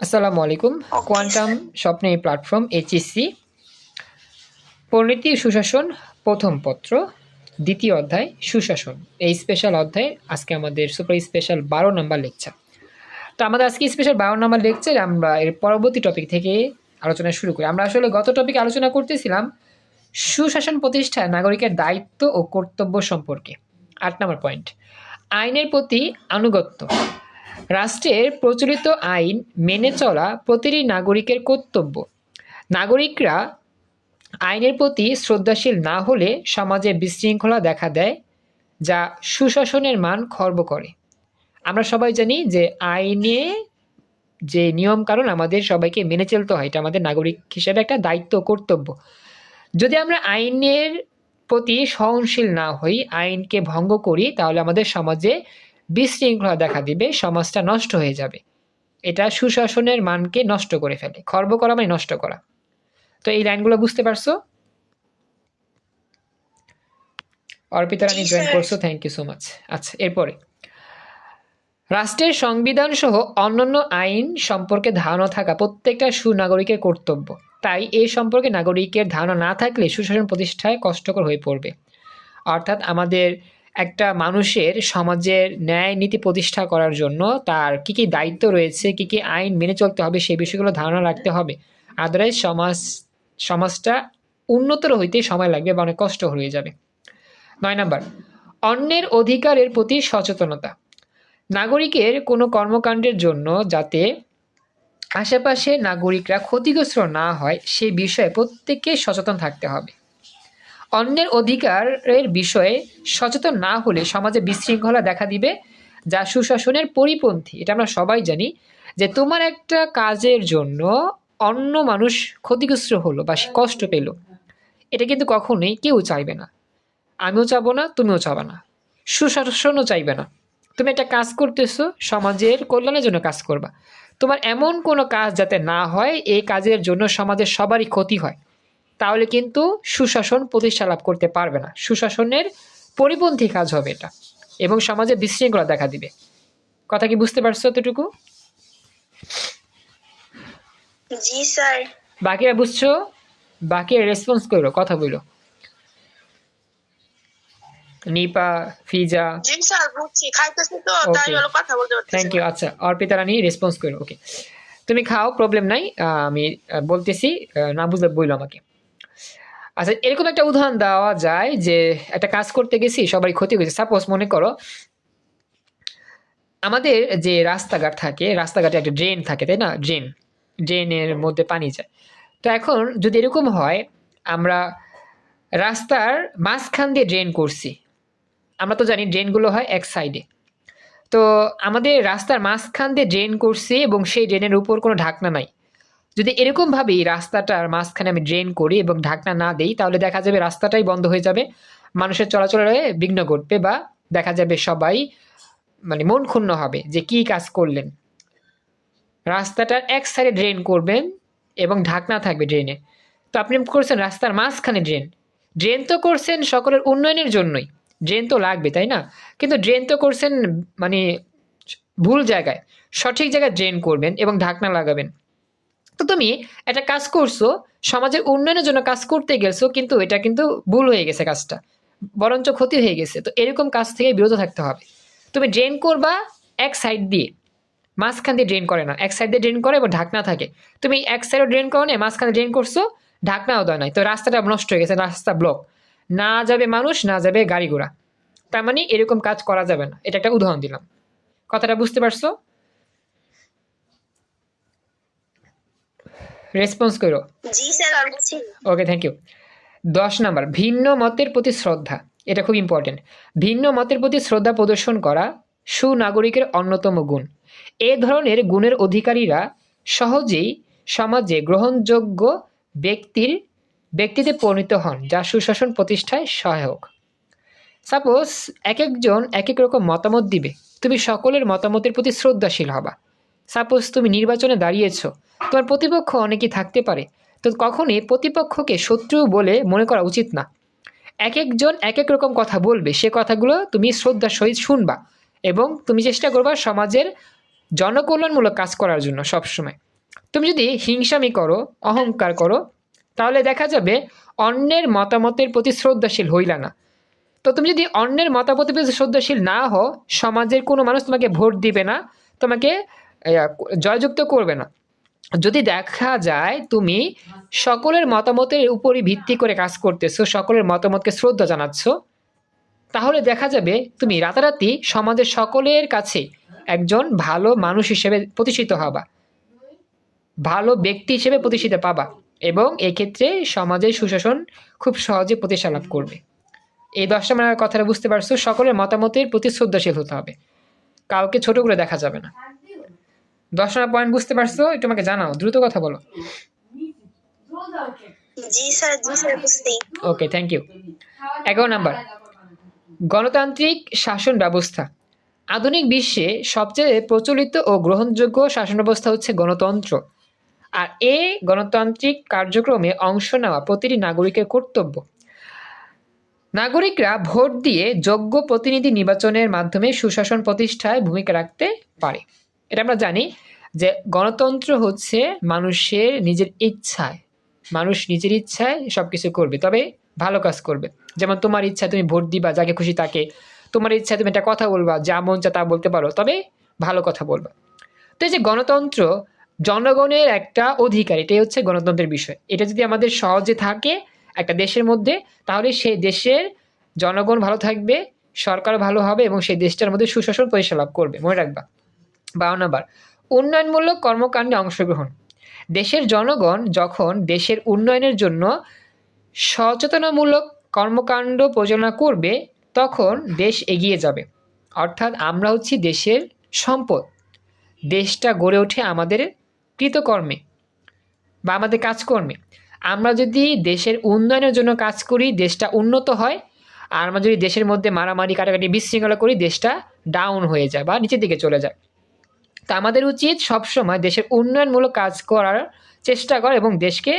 আসসালামু আলাইকুম কোয়ান্টাম স্বপ্নে প্ল্যাটফর্ম এইচএসসি পরিণতি সুশাসন প্রথম পত্র দ্বিতীয় অধ্যায় সুশাসন। এই স্পেশাল অধ্যায় আজকে আমাদের সুপার স্পেশাল বারো নম্বর লেকচার তো আমাদের আজকে স্পেশাল বারো নম্বর লেকচার আমরা এর পরবর্তী টপিক থেকে আলোচনা শুরু করি। আমরা আসলে গত টপিক আলোচনা করতেছিলাম সুশাসন প্রতিষ্ঠায় নাগরিকের দায়িত্ব ও কর্তব্য সম্পর্কে। আট নম্বর পয়েন্ট আইনের প্রতি আনুগত্য। রাষ্ট্রের প্রচলিত আইন মেনে চলা প্রতিটি নাগরিকের কর্তব্য। নাগরিকরা আইনের প্রতি শ্রদ্ধাশীল না হলে সমাজে বিশৃঙ্খলা দেখা দেয়, যা সুশাসনের মান খর্ব করে। আমরা সবাই জানি যে আইনে যে নিয়ম কারণ আমাদের সবাইকে মেনে চলতে হয়, এটা আমাদের নাগরিক হিসেবে একটা দায়িত্ব, কর্তব্য। যদি আমরা আইনের প্রতি সহনশীল না হই, আইনকে ভঙ্গ করি, তাহলে আমাদের সমাজে বিশৃঙ্খলা দেখা দিবে সমাজটা নষ্ট হয়ে যাবে। এটা সুশাসনের মানকে নষ্ট করে ফেলে খর্ব করা মানে নষ্ট করা। তো এই লাইনগুলো বুঝতে পারছ? অর্পিতা রানী জয়েন করছ থ্যাংক ইউ সো মাচ আচ্ছা এরপরে। রাষ্ট্রের সংবিধান সহ অন্যান্য আইন সম্পর্কে ধারণা থাকা প্রত্যেকটা সুনাগরিকের কর্তব্য। তাই এ সম্পর্কে নাগরিকের ধারণা না থাকলে সুশাসন প্রতিষ্ঠায় কষ্টকর হয়ে পড়বে। অর্থাৎ আমাদের একটা মানুষের সমাজের ন্যায় নীতি প্রতিষ্ঠা করার জন্য তার কি কি দায়িত্ব রয়েছে, কি কি আইন মেনে চলতে হবে সেই বিষয়গুলো ধারণা রাখতে হবে। আদারওয়াইজ সমাজ, সমাজটা উন্নতর হইতে সময় লাগবে বা অনেক কষ্ট হয়ে যাবে। নয় নাম্বার, অন্যের অধিকারের প্রতি সচেতনতা। নাগরিকের কোনো কর্মকাণ্ডের জন্য যাতে আশেপাশে নাগরিকরা ক্ষতিগ্রস্ত না হয়, সে বিষয়ে প্রত্যেককে সচেতন থাকতে হবে। অন্যের অধিকারের বিষয়ে সচেতন না হলে সমাজে বিশৃঙ্খলা দেখা দিবে, যা সুশাসনের পরিপন্থী। এটা আমরা সবাই জানি যে তোমার একটা কাজের জন্য অন্য মানুষ ক্ষতিগ্রস্ত হলো বা কষ্ট পেল। এটা কিন্তু কখনোই কেউ চাইবে না। আমিও চাবো না, তুমিও চাবে না। সুশাসনও চাইবে না। তুমি একটা কাজ করতেছো, সমাজের কল্যাণের জন্য কাজ করবা। তোমার এমন কোনো কাজ যাতে না হয়, এই কাজের জন্য সমাজের সবারই ক্ষতি হয়। তাহলে কিন্তু সুশাসন প্রতিষ্ঠা লাভ করতে পারবে না। সুশাসনের পরিপন্থী কাজ হবে এটা এবং সমাজে বিশৃঙ্খলা দেখা দিবে। কথা কি বুঝতে পারছ এতটুকু? জি স্যার। বাকিরা বুঝছ? বাকিরা রেসপন্স করো কথা বলো। নিপা ফিজা। জি স্যার বুঝছি। খাইতেছি তো তাই হলো কথা বলতে থ্যাংক ইউ আচ্ছা অর্পিতা রানী রেসপন্স করো ওকে তুমি খাও প্রবলেম নাই আহ, আমি বলতেছি না বুঝলে বইলো আমাকে। আচ্ছা এরকম একটা উদাহরণ দেওয়া যায় যে একটা কাজ করতে গেছি, সবারই ক্ষতি হয়েছে। সাপোজ মনে করো, আমাদের যে রাস্তাঘাট থাকে, রাস্তাঘাটে একটা ড্রেন থাকে, তাই না? ড্রেন ড্রেনের মধ্যে পানি যায়। তো এখন যদি এরকম হয়, আমরা রাস্তার মাঝখান দিয়ে ড্রেন করছি। আমরা তো জানি ড্রেনগুলো হয় এক সাইডে তো আমাদের রাস্তার মাঝখান দিয়ে ড্রেন করছি এবং সেই ড্রেনের উপর কোনো ঢাকনা নাই। যদি এরকমভাবেই রাস্তাটার মাঝখানে আমি ড্রেন করি এবং ঢাকনা না দেই, তাহলে দেখা যাবে রাস্তাটাই বন্ধ হয়ে যাবে। মানুষের চলাচলে বিঘ্ন ঘটবে বা দেখা যাবে সবাই মানে মন ক্ষুণ্ণ হবে যে কি কাজ করলেন। রাস্তাটার এক সাইডে ড্রেন করবেন এবং ঢাকনা থাকবে ড্রেনে তো আপনি করছেন রাস্তার মাঝখানে ড্রেন ড্রেন তো করছেন সকলের উন্নয়নের জন্যই। ড্রেন তো লাগবে, তাই না? কিন্তু ড্রেন তো করছেন মানে ভুল জায়গায়। সঠিক জায়গায় ড্রেন করবেন এবং ঢাকনা লাগাবেন। তো তুমি একটা কাজ করছ, সমাজের উন্নয়নের জন্য কাজ করতে গেছো, কিন্তু এটা কিন্তু ভুল হয়ে গেছে কাজটা, বরঞ্চ ক্ষতি হয়ে গেছে। তো এরকম কাজ থেকে বিরত থাকতে হবে। তুমি ড্রেন করবা এক সাইড দিয়ে, মাঝখান দিয়ে ড্রেন করে না, এক সাইড দিয়ে ড্রেন করে এবং ঢাকনা থাকে। তুমি এক সাইডে ড্রেন করো না, মাঝখানে ড্রেন করছ, ঢাকনাও দেয় নাই। তো রাস্তাটা নষ্ট হয়ে গেছে, রাস্তা ব্লক না যাবে মানুষ, না যাবে গাড়ি ঘোড়া। তার মানে এরকম কাজ করা যাবে না। এটা একটা উদাহরণ দিলাম। কথাটা বুঝতে পারছ? রেসপন্স করো। জি স্যার বুঝছি ওকে থ্যাংক ইউ দশ নাম্বার ভিন্ন মতের প্রতি শ্রদ্ধা। এটা খুব ইম্পর্টেন্ট ভিন্ন মতের প্রতি শ্রদ্ধা প্রদর্শন করা সুনাগরিকের অন্যতম গুণ। এ ধরনের গুণের অধিকারীরা সহজেই সমাজে গ্রহণযোগ্য ব্যক্তির ব্যক্তিতে পরিণত হন যা সুশাসন প্রতিষ্ঠায় সহায়ক। সাপোজ এক একজন এক এক রকম মতামত দিবে। তুমি সকলের মতামতের প্রতি শ্রদ্ধাশীল হবা। সাপোজ তুমি নির্বাচনে দাঁড়িয়েছো, তোমার প্রতিপক্ষ অনেকেই থাকতে পারে, তো কখনই প্রতিপক্ষকে শত্রু বলে মনে করা উচিত না। এক একজন এক এক রকম কথা বলবে, সে কথাগুলো তুমি শ্রদ্ধার সহিত শুনবা এবং তুমি চেষ্টা করবা সমাজের জনকল্যাণমূলক কাজ করার জন্য সবসময়। তুমি যদি হিংসামি করো, অহংকার করো, তাহলে দেখা যাবে অন্যের মতামতের প্রতি শ্রদ্ধাশীল হইলা না। তো তুমি যদি অন্যের মতামতের প্রতি শ্রদ্ধাশীল না হও, সমাজের কোনো মানুষ তোমাকে ভোট দিবে না, তোমাকে জয়যুক্ত করবে না। যদি দেখা যায় তুমি সকলের মতামতের উপরই ভিত্তি করে কাজ করতেছো, সকলের মতামতকে শ্রদ্ধা জানাচ্ছ, তাহলে দেখা যাবে তুমি রাতারাতি সমাজের সকলের কাছে একজন ভালো মানুষ হিসেবে প্রতিষ্ঠিত হবা। ভালো ব্যক্তি হিসেবে প্রতিষ্ঠিত পাবা এবং এক্ষেত্রে সমাজের সুশাসন খুব সহজে প্রতিষ্ঠা লাভ করবে। এই দশটা মানে কথাটা বুঝতে পারছ, সকলের মতামতের প্রতি শ্রদ্ধাশীল হতে হবে। কাউকে ছোট করে দেখা যাবে না। দশটা পয়েন্ট বুঝতে পারছ? একটু আমাকে জানাও দ্রুত কথা বলো। জি স্যার জি স্যার বুঝছি ওকে থ্যাংক ইউ এগারো নাম্বার গণতান্ত্রিক শাসন ব্যবস্থা। আধুনিক বিশ্বে সবচেয়ে প্রচলিত ও গ্রহণযোগ্য শাসন ব্যবস্থা হচ্ছে গণতন্ত্র। আর এ গণতান্ত্রিক কার্যক্রমে অংশ নেওয়া প্রতিটি নাগরিকের কর্তব্য। নাগরিকরা ভোট দিয়ে যোগ্য প্রতিনিধি নির্বাচনের মাধ্যমে সুশাসন প্রতিষ্ঠায় ভূমিকা রাখতে পারে। এটা আমরা জানি যে গণতন্ত্র হচ্ছে মানুষের নিজের ইচ্ছায়। মানুষ নিজের ইচ্ছায় সব কিছু করবে, তবে ভালো কাজ করবে। যেমন তোমার ইচ্ছা তুমি ভোট দিবা, যাকে খুশি তাকে। তোমার ইচ্ছা তুমি একটা কথা বলবা, যা মন চা তা বলতে পারো, তবে ভালো কথা বলবা। তো এই যে গণতন্ত্র জনগণের একটা অধিকার, এটাই হচ্ছে গণতন্ত্রের বিষয়। এটা যদি আমাদের সহজে থাকে একটা দেশের মধ্যে, তাহলে সেই দেশের জনগণ ভালো থাকবে সরকার ভালো হবে এবং সেই দেশটার মধ্যে সুশাসন পরিষেবা লাভ করবে। মনে রাখবা। বারো। নম্বর উন্নয়নমূলক কর্মকাণ্ডে অংশগ্রহণ। দেশের জনগণ যখন দেশের উন্নয়নের জন্য সচেতনামূলক কর্মকাণ্ড প্রযোজনা করবে, তখন দেশ এগিয়ে যাবে। অর্থাৎ আমরা হচ্ছি দেশের সম্পদ। দেশটা গড়ে ওঠে আমাদের কৃতকর্মে বা আমাদের কাজকর্মে। আমরা যদি দেশের উন্নয়নের জন্য কাজ করি, দেশটা উন্নত হয়, আর আমরা যদি দেশের মধ্যে মারামারি, কাটাকাটি, বিশৃঙ্খলা করি, দেশটা ডাউন হয়ে যায় বা নিচের দিকে চলে যায়। তা আমাদের উচিত সবসময় দেশের উন্নয়নমূলক কাজ করার চেষ্টা করা এবং দেশকে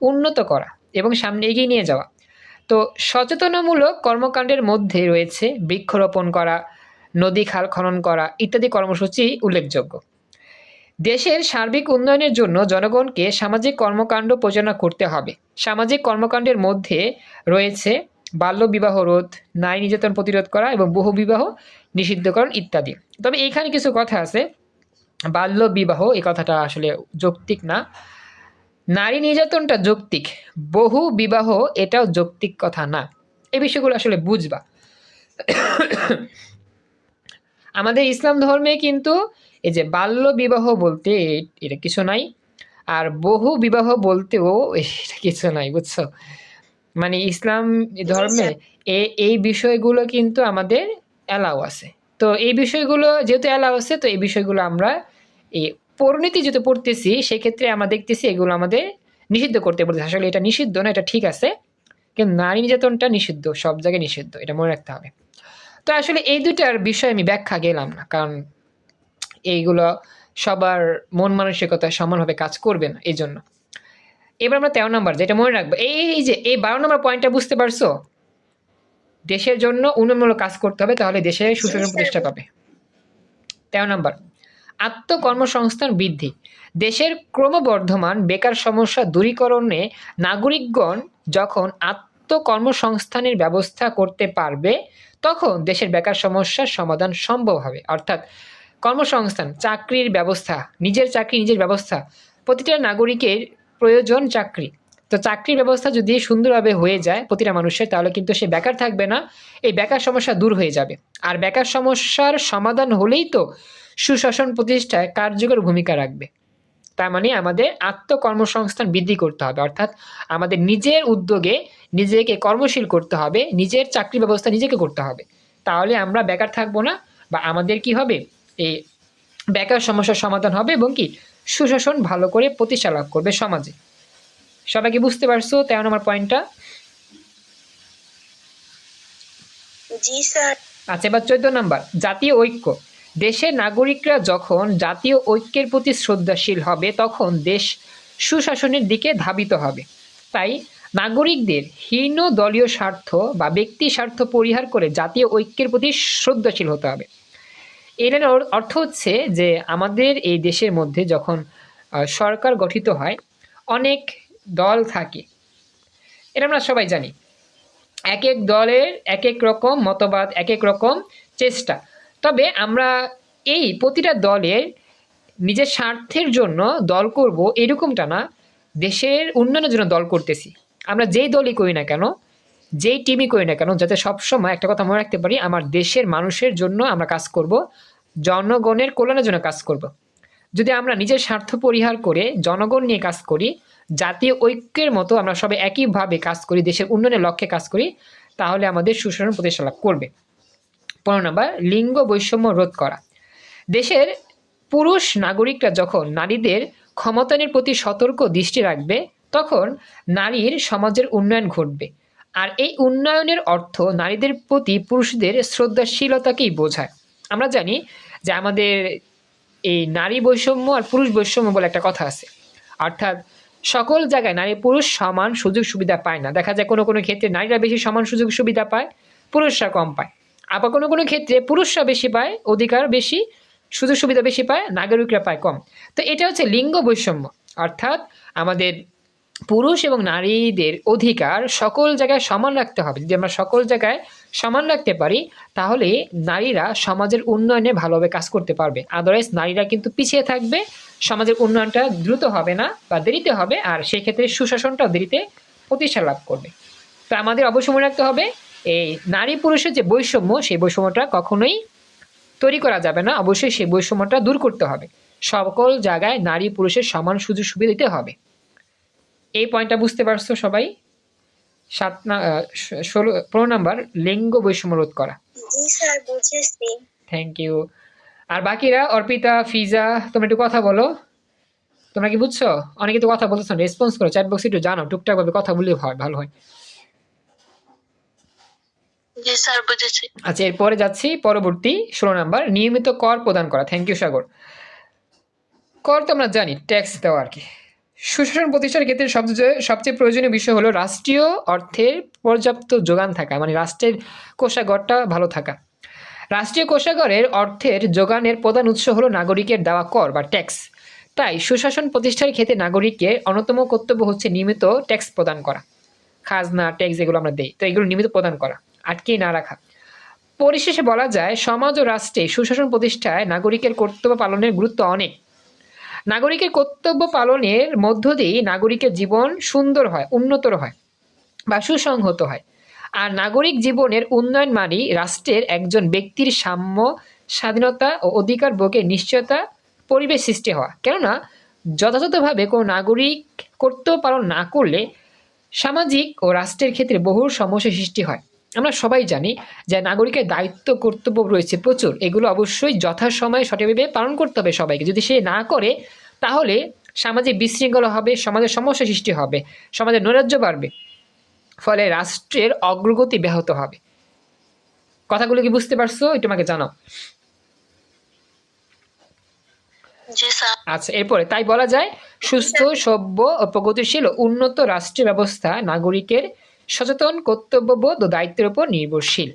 উন্নত করা এবং সামনে এগিয়ে নিয়ে যাওয়া। তো সচেতনামূলক কর্মকাণ্ডের মধ্যে রয়েছে বৃক্ষরোপণ করা, নদী খাল খনন করা ইত্যাদি কর্মসূচি উল্লেখযোগ্য। দেশের সার্বিক উন্নয়নের জন্য জনগণকে সামাজিক কর্মকাণ্ড পরিচালনা করতে হবে। সামাজিক কর্মকাণ্ডের মধ্যে রয়েছে বাল্যবিবাহ রোধ, নারী নির্যাতন প্রতিরোধ করা এবং বহুবিবাহ নিষিদ্ধকরণ ইত্যাদি। তবে এইখানে কিছু কথা আছে। বাল্য বিবাহ এই কথাটা আসলে যৌক্তিক না। নারী নির্যাতনটা যৌক্তিক। বহু বিবাহ এটাও যৌক্তিক কথা না। এই বিষয়গুলো আসলে বুঝবা। আমাদের ইসলাম ধর্মে কিন্তু এই যে বাল্য বিবাহ বলতে এটা কিছু নাই আর বহু বিবাহ বলতেও এটা কিছু নাই বুঝছ? মানে ইসলাম ধর্মে এ এই বিষয়গুলো কিন্তু আমাদের অ্যালাউ আছে। তো এই বিষয়গুলো যেহেতু অ্যালাউ আছে তো এই বিষয়গুলো আমরা এই পরিণতি যেহেতু পড়তেছি সেক্ষেত্রে আমরা দেখতেছি এগুলো আমাদের নিষিদ্ধ করতে বলতেছে আসলে এটা নিষিদ্ধ না এটা ঠিক আছে। কিন্তু নারী নির্যাতনটা নিষিদ্ধ সব জায়গায় নিষিদ্ধ এটা মনে রাখতে হবে। তো আসলে এই দুটার বিষয়ে আমি ব্যাখ্যা গেলাম না কারণ এইগুলো সবার মন মানসিকতা সমানভাবে কাজ করবে না এই জন্য এবার আমরা তেরো নম্বর যেটা মনে রাখব এই এই যে এই বারো নম্বর পয়েন্টটা বুঝতে পারছ? দেশের জন্য উন্নয়নমূলক কাজ করতে হবে তাহলে দেশে সুশাসন প্রতিষ্ঠা পাবে। তেরো নম্বর আত্মকর্মসংস্থান বৃদ্ধি। দেশের ক্রমবর্ধমান বেকার সমস্যা দূরীকরণে নাগরিকগণ যখন আত্মকর্মসংস্থানের ব্যবস্থা করতে পারবে, তখন দেশের বেকার সমস্যার সমাধান সম্ভব হবে। অর্থাৎ কর্মসংস্থান, চাকরির ব্যবস্থা, নিজের চাকরি, নিজের ব্যবস্থা, প্রতিটা নাগরিকের প্রয়োজন চাকরি। তো চাকরির ব্যবস্থা যদি সুন্দরভাবে হয়ে যায় প্রতিটা মানুষের, তাহলে কিন্তু সে বেকার থাকবে না, এই বেকার সমস্যা দূর হয়ে যাবে। আর বেকার সমস্যার সমাধান হলেই তো সুশাসন প্রতিষ্ঠায় কার্যকর ভূমিকা রাখবে। তার মানে আমাদের আত্মকর্মসংস্থান বৃদ্ধি করতে হবে অর্থাৎ আমাদের নিজের উদ্যোগে নিজেকে কর্মশীল করতে হবে নিজের চাকরি ব্যবস্থা নিজেকে করতে হবে। তাহলে আমরা বেকার থাকব না বা আমাদের কি হবে? এই বেকার সমস্যার সমাধান হবে এবং কি? সুশাসন ভালো করে প্রতিষ্ঠা লাভ করবে সমাজে। সবাইকে বুঝতে পারছ? তেরো নম্বর পয়েন্টটা। জি স্যার। আচ্ছা এবার চোদ্দ নাম্বার। জাতীয় ঐক্য। দেশের নাগরিকরা যখন জাতীয় ঐক্যের প্রতি শ্রদ্ধাশীল হবে, তখন দেশ সুশাসনের দিকে ধাবিত হবে। তাই নাগরিকদের হীন দলীয় স্বার্থ বা ব্যক্তি স্বার্থ পরিহার করে জাতীয় ঐক্যের প্রতি শ্রদ্ধাশীল হতে হবে। এর অর্থ হচ্ছে যে আমাদের এই দেশের মধ্যে যখন সরকার গঠিত হয়, অনেক দল থাকে। এটা আমরা সবাই জানি। এক এক দলের এক এক রকম মতবাদ এক এক রকম চেষ্টা। তবে আমরা এই প্রতিটা দলের নিজের স্বার্থের জন্য দল করব এরকমটা না। দেশের উন্নয়নের জন্য দল করতেছি। আমরা যেই দলই করি না কেন, যেই টিমই করি না কেন, যাতে সবসময় একটা কথা মনে রাখতে পারি, আমার দেশের মানুষের জন্য আমরা কাজ করব, জনগণের কল্যাণের জন্য কাজ করব। যদি আমরা নিজের স্বার্থ পরিহার করে জনগণ নিয়ে কাজ করি, জাতীয় ঐক্যের মতো আমরা সবাই একইভাবে কাজ করি, দেশের উন্নয়নের লক্ষ্যে কাজ করি, তাহলে আমাদের সুশাসন প্রতিষ্ঠা লাভ করবে। পনেরো নম্বর লিঙ্গ বৈষম্য রোধ করা। দেশের পুরুষ নাগরিকরা যখন নারীদের ক্ষমতায়নের প্রতি সতর্ক দৃষ্টি রাখবে, তখন নারীর সমাজের উন্নয়ন ঘটবে। আর এই উন্নয়নের অর্থ নারীদের প্রতি পুরুষদের শ্রদ্ধাশীলতাকেই বোঝায়। আমরা জানি যে আমাদের এই নারী বৈষম্য আর পুরুষ বৈষম্য বলে একটা কথা আছে। অর্থাৎ সকল জায়গায় নারী পুরুষ সমান সুযোগ সুবিধা পায় না। দেখা যায় কোনো কোনো ক্ষেত্রে নারীরা বেশি সমান সুযোগ সুবিধা পায়, পুরুষরা কম পায়। আবার কোনো কোনো ক্ষেত্রে পুরুষরা বেশি পায়, অধিকার বেশি, সুযোগ সুবিধা বেশি পায়, নাগরিকরা পায় কম। তো এটা হচ্ছে লিঙ্গ বৈষম্য। অর্থাৎ আমাদের পুরুষ এবং নারীদের অধিকার সকল জায়গায় সমান রাখতে হবে। যদি আমরা সকল জায়গায় সমান রাখতে পারি, তাহলে নারীরা সমাজের উন্নয়নে ভালোভাবে কাজ করতে পারবে। আদারওয়াইজ নারীরা কিন্তু পিছিয়ে থাকবে, সমাজের উন্নয়নটা দ্রুত হবে না বা দেরিতে হবে, আর সেক্ষেত্রে সুশাসনটাও দেরিতে প্রতিষ্ঠা লাভ করবে। তো আমাদের অবশ্যই মনে রাখতে হবে এই নারী পুরুষের যে বৈষম্য সেই বৈষম্যটা কখনোই তৈরি করা যাবে না। অবশ্যই সেই বৈষম্যটা দূর করতে হবে। সকল জায়গায় নারী পুরুষের সমান সুযোগ সুবিধা দিতে হবে। এই পয়েন্টটা বুঝতে পারছ সবাই? সাত না ষোলো পনেরো নাম্বার লিঙ্গ বৈষম্য রোধ করা। থ্যাংক ইউ আর বাকিরা অর্পিতা ফিজা তোমরা একটু কথা বলো। তোমরা কি বুঝছ? অনেকে তো কথা বলতেছো রেসপন্স করো। চ্যাট বক্সে একটু জানো টুকটাক ভাবে কথা বললে হয় ভালো হয়। আচ্ছা এরপরে যাচ্ছি পরবর্তী ষোলো নাম্বার, নিয়মিত কর প্রদান করা। Thank you Sagar. কর তো আমরা জানি ট্যাক্স দেওয়া আর কি। সুশাসন প্রতিষ্ঠার ক্ষেত্রে সবচেয়ে সবচেয়ে প্রয়োজনীয় বিষয় হলো রাষ্ট্রীয় অর্থের পর্যাপ্ত যোগান থাকা মানে রাষ্ট্রের কোষাগরটা ভালো থাকা। রাষ্ট্রীয় কোষাগরের অর্থের যোগানের প্রধান উৎস হলো নাগরিকের দেওয়া কর বা ট্যাক্স তাই সুশাসন প্রতিষ্ঠার ক্ষেত্রে নাগরিকের অন্যতম কর্তব্য হচ্ছে নিয়মিত ট্যাক্স প্রদান করা। খাজনা ট্যাক্স যেগুলো আমরা দেই। তো এগুলো নিয়মিত প্রদান করা। আটকে না রাখা। পরিশেষে বলা যায়, সমাজ ও রাষ্ট্রে সুশাসন প্রতিষ্ঠায় নাগরিকের কর্তব্য পালনের গুরুত্ব অনেক। নাগরিকের কর্তব্য পালনের মধ্য দিয়েই নাগরিকের জীবন সুন্দর হয়, উন্নতর হয় বা সুসংহত হয়। আর নাগরিক জীবনের উন্নয়ন মানেই রাষ্ট্রের একজন ব্যক্তির সাম্য, স্বাধীনতা ও অধিকার ভোগের নিশ্চয়তা, পরিবেশ সৃষ্টি হওয়া। কেননা, যথাযথভাবে কোনো নাগরিক কর্তব্য পালন না করলে সামাজিক ও রাষ্ট্রের ক্ষেত্রে বহু সমস্যা সৃষ্টি হয়। আমরা সবাই জানি যে নাগরিকের দায়িত্ব কর্তব্য রয়েছে প্রচুর। এগুলো অবশ্যই যথাসময়ে সঠিকভাবে পালন করতে হবে সবাইকে। যদি সে না করে তাহলে সামাজিক বিশৃঙ্খলা হবে সমাজের সমস্যা সৃষ্টি হবে সমাজের নৈরাজ্য বাড়বে ফলে রাষ্ট্রের অগ্রগতি ব্যাহত হবে। কথাগুলো কি বুঝতে পারছ? একটু আমাকে জানাও। আচ্ছা এরপরে তাই বলা যায় সুস্থ সভ্য ও প্রগতিশীল উন্নত রাষ্ট্রীয় ব্যবস্থা নাগরিকের সচেতন কর্তব্যবোধ ও দায়িত্বের উপর নির্ভরশীল।